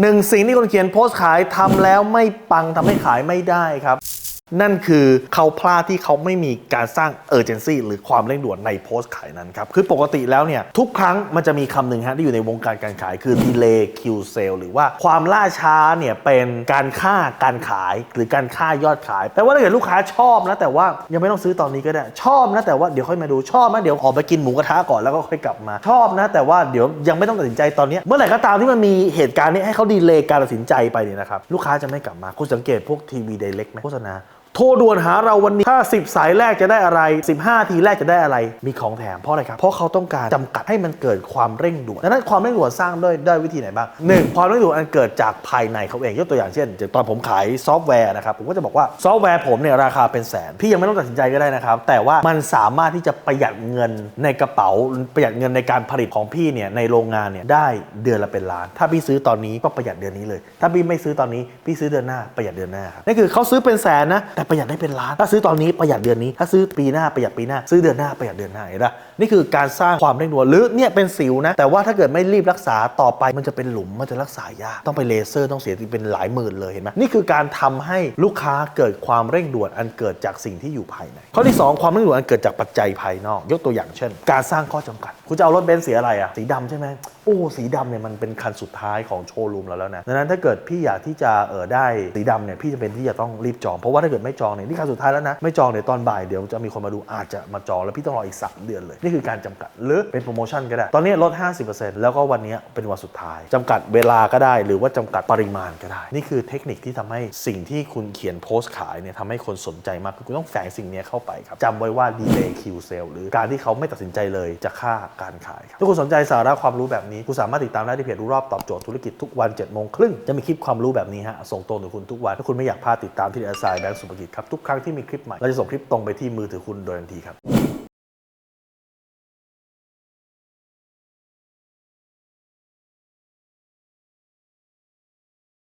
หนึ่งสิ่งที่คนเขียนโพสต์ขายทำแล้วไม่ปังทำให้ขายไม่ได้ครับ นั่นคือเขาพลาดที่เขาไม่มีการสร้างเอเจนซี่หรือความเร่งด่วนในโพสต์ขายนั้นครับ คือปกติแล้วเนี่ย ทุกครั้งมันจะมีคำหนึ่งฮะที่อยู่ในวงการการขายคือ delay Q sale หรือว่าความล่าช้าเนี่ยเป็นการค่าการขายหรือการค่ายอดขายแปลว่าถ้าเกิดลูกค้าชอบนะแต่ว่ายังไม่ต้องซื้อตอนนี้ก็ได้ชอบนะแต่ว่าเดี๋ยวค่อยมาดูชอบนะเดี๋ยวออกไปกินหมูกระทะก่อนแล้วก็ค่อยกลับมาชอบนะแต่ว่าเดี๋ยวยังไม่ต้องตัดสินใจตอนนี้เมื่อไหร่ก็ตามที่มันมีเหตุการณ์นี้ให้เขาดีเลย์การตัดสินใจไปเนี่ยนะครับลูกค้าจะไม่กลับมาคุณสังเกตพวกทีวีไดเรกไหมโฆษณา โทรด่วนหาเราวันนี้ ถ้า 10 สายแรกจะได้อะไร 15 ทีแรกจะได้อะไร มีของแถมเพราะอะไรครับ เพราะเขาต้องการจำกัดให้มันเกิดความเร่งด่วนดังนั้นความเร่งด่วนสร้างด้วยด้วยวิธีไหนบ้างหนึ่งความเร่งด่วนอันเกิดจากภายในเขาเอง ยกตัวอย่างเช่นตอนผมขายซอฟต์แวร์นะครับ ผมก็จะบอกว่าซอฟต์แวร์ผมเนี่ยราคาเป็นแสน พี่ยังไม่ต้องตัดสินใจก็ได้นะครับ แต่ว่ามันสามารถที่จะประหยัดเงินในกระเป๋า ประหยัดเงินในการผลิตของพี่เนี่ยในโรงงานเนี่ยได้เดือนละเป็นล้าน ถ้าพี่ซื้อตอนนี้ก็ประหยัดเดือนนี้เลย ถ้าพี่ไม่ซื้อตอนนี้พี่ซื้อเดือนหน้าประหยัดเดือนหน้าครับนี่คือเขาซื้อเป็นแสนนะแต่ประหยัดได้เป็นล้าน ถ้าซื้อตอนนี้ประหยัดเดือนนี้ ถ้าซื้อปีหน้าประหยัดปีหน้า ซื้อเดือนหน้าประหยัดเดือนหน้าเห็นปะนี่คือการสร้างความเร่งด่วนหรือเนี่ยเป็นสิวนะ แต่ว่าถ้าเกิดไม่รีบรักษาต่อไป มันจะเป็นหลุมมันจะรักษายากต้องไปเลเซอร์ต้องเสียเป็นหลายหมื่นเลยเห็นไหมนี่คือการทำให้ลูกค้าเกิดความเร่งด่วนอันเกิดจากสิ่งที่อยู่ภายในข้อที่สองความเร่งด่วนอันเกิดจากปัจจัยภายนอก ยกตัวอย่างเช่น การสร้างข้อจำกัด คุณจะเอารถเบนซ์สีอะไรอะสีดำใช่ไหมอ้สีดำเนี่ยมันเป็นคันสุดท้ายของโชว์รูมเราแล้วนะดังนั้นถ้าเกิดพี่อยากที่จะเออได้สีดำเนี่ยพี่จะเป็นที่จะต้องรีบจอง เพราะว่าถ้าเกิดไม่จองเนี่ยนี่คันสุดท้ายแล้วนะไม่จองเดี๋ยวตอนบ่ายเดี๋ยวจะมีคนมาดูอาจจะมาจองแล้วพี่ต้องรออีก 3 เดือนเลย นี่คือการจำกัดหรือเป็นโปรโมชั่นก็ได้ ตอนนี้ลด 50%แล้วก็วันนี้เป็นวันสุดท้ายจำกัดเวลาก็ได้ หรือว่าจำกัดปริมาณก็ได้ นี่คือเทคนิคที่ทำให้สิ่งที่คุณเขียนโพสต์ขายเนี่ยทำให้คนสนใจมากขึ้นคุณต้องแฝงสิ่งนี้เข้าไปครับจำไว้ว่า delay Q sale หรือการที่เขาไม่ตัดสินใจเลยจะฆ่าการขายครับถ้าคุณสนใจสาระความรู้แบบนี้คุณสามารถติดตามได้ที่เพจรู้รอบตอบโจทย์ธุรกิจทุกวัน7จ็ดโมงครึ่งจะมีคลิปความรู้แบบนี้ฮะส่งตรงถึงคุณทุกวันถ้าคุณไม่อยากพลาดติดตามที่ดีไซน์แบงก์สุภกิจครับทุกครั้งที่มีคลิปใหม่เราจะส่งคลิปตรงไปที่มือถือคุณโดยทันทีครับ